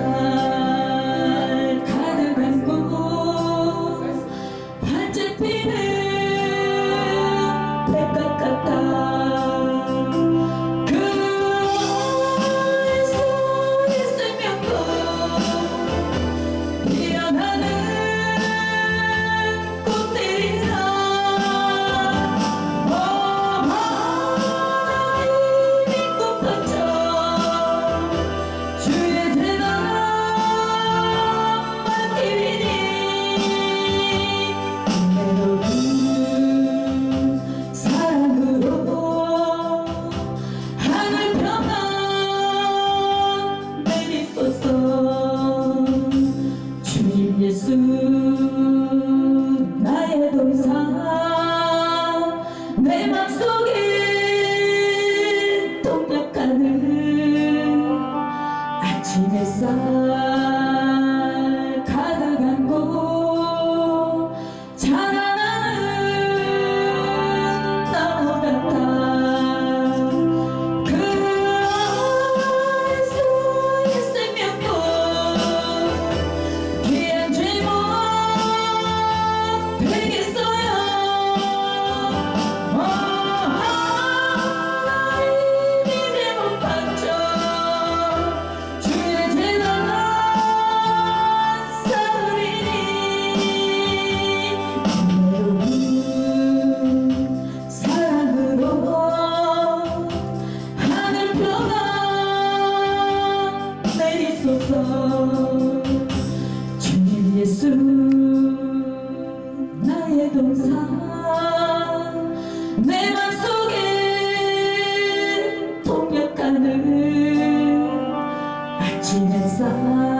love. 하늘은 아침 햇살 주님 예수 나의 동사 내 맘속에 통역하는 아찔한 삶